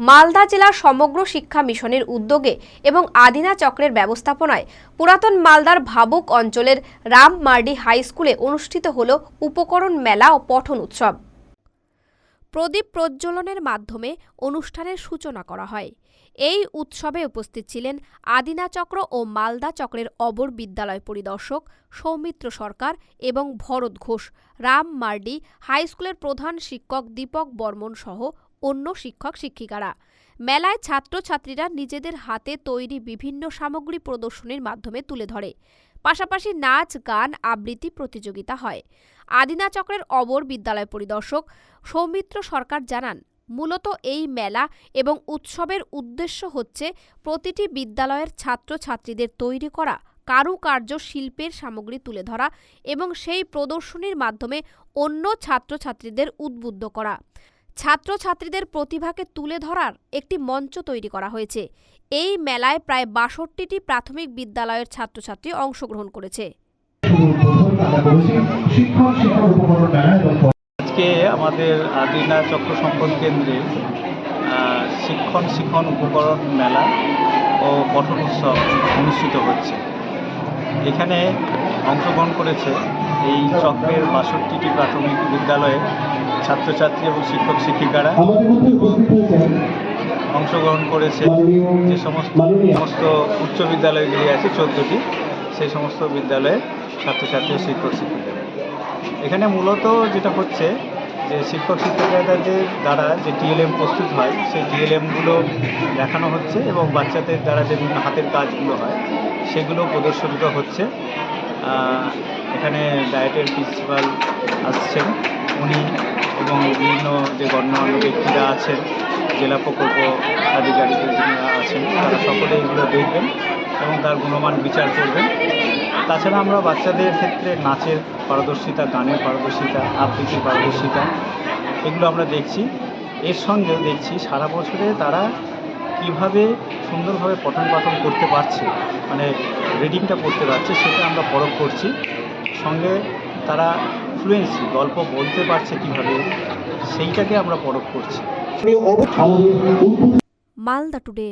মালদা জেলার সমগ্র শিক্ষা মিশনের উদ্যোগে এবং আদিনা চক্রের ব্যবস্থাপনায় পুরাতন মালদার ভাবুক অঞ্চলের রাম মার্ডি হাই স্কুলে অনুষ্ঠিত হল উপকরণ মেলা ও পঠন উৎসব। প্রদীপ প্রজ্বলনের মাধ্যমে অনুষ্ঠানের সূচনা করা হয়। এই উৎসবে উপস্থিত ছিলেন আদিনা চক্র ও মালদা চক্রের অবর বিদ্যালয় পরিদর্শক সৌমিত্র সরকার এবং ভরত ঘোষ, রাম মার্ডি হাই স্কুলের প্রধান শিক্ষক দীপক বর্মন সহ অন্য শিক্ষক শিক্ষিকারা। মেলায় ছাত্রছাত্রীরা নিজেদের হাতে তৈরি বিভিন্ন সামগ্রী প্রদর্শনীর মাধ্যমে তুলে ধরে। পাশাপাশি নাচ, গান, আবৃত্তি প্রতিযোগিতা হয়। আদিনা চক্রের অবর বিদ্যালয় পরিদর্শক সৌমিত্র সরকার জানান, মূলত এই মেলা এবং উৎসবের উদ্দেশ্য হচ্ছে প্রতিটি বিদ্যালয়ের ছাত্রছাত্রীদের তৈরি করা কারুকার্য শিল্পের সামগ্রী তুলে ধরা এবং সেই প্রদর্শনীর মাধ্যমে অন্য ছাত্রছাত্রীদের উদ্বুদ্ধ করা। ছাত্রছাত্রীদের প্রতিভাকে তুলে ধরার একটি মঞ্চ তৈরি করা হয়েছে। এই মেলায় প্রায় বাষট্টিটি প্রাথমিক বিদ্যালয়ের ছাত্রছাত্রী অংশগ্রহণ করেছে। আজকে আমাদের আদিনা চক্র সম্পদ কেন্দ্রে শিক্ষণ শিক্ষণ উপকরণ মেলা ও পঠন উৎসব অনুষ্ঠিত হচ্ছে। এখানে অংশগ্রহণ করেছে এই চক্রের বাষট্টিটি প্রাথমিক বিদ্যালয়ের ছাত্রছাত্রী এবং শিক্ষক শিক্ষিকারা অংশগ্রহণ করেছে যে সমস্ত সমস্ত উচ্চ বিদ্যালয়গুলি আছে চোদ্দটি সেই সমস্ত বিদ্যালয়ের ছাত্রছাত্রী ও শিক্ষক শিক্ষিকারা। এখানে মূলত যেটা হচ্ছে যে শিক্ষক শিক্ষিকাদের দ্বারা যে ডিএলএম প্রস্তুত হয় সেই ডিএলএমগুলো দেখানো হচ্ছে এবং বাচ্চাদের দ্বারা যে বিভিন্ন হাতের কাজগুলো হয় সেগুলো প্রদর্শিত হচ্ছে। এখানে ডায়েটের প্রিন্সিপাল আসছেন উনি এবং বিভিন্ন যে গণ্যমান্য ব্যক্তিরা আছেন, জেলা প্রকল্প আধিকারিক যিনি আছেন, তারা সকলে এগুলো দেখবেন এবং তার গুণমান বিচার করবেন। তাছাড়া আমরা বাচ্চাদের ক্ষেত্রে নাচের পারদর্শিতা, গানের পারদর্শিতা, আবৃত্তির পারদর্শিতা এগুলো আমরা দেখছি। এর সঙ্গেও দেখছি সারা বছরে তারা কীভাবে সুন্দরভাবে পঠন পাঠন করতে পারছে মানে রিডিংটা করতে পারছে, সেটা আমরা পরখ করছি। সঙ্গে তারা ফ্লুয়েন্সি গল্প বলতে পারছে কীভাবে সেইটাকে আমরা পরখ করছি। মালদা টুডে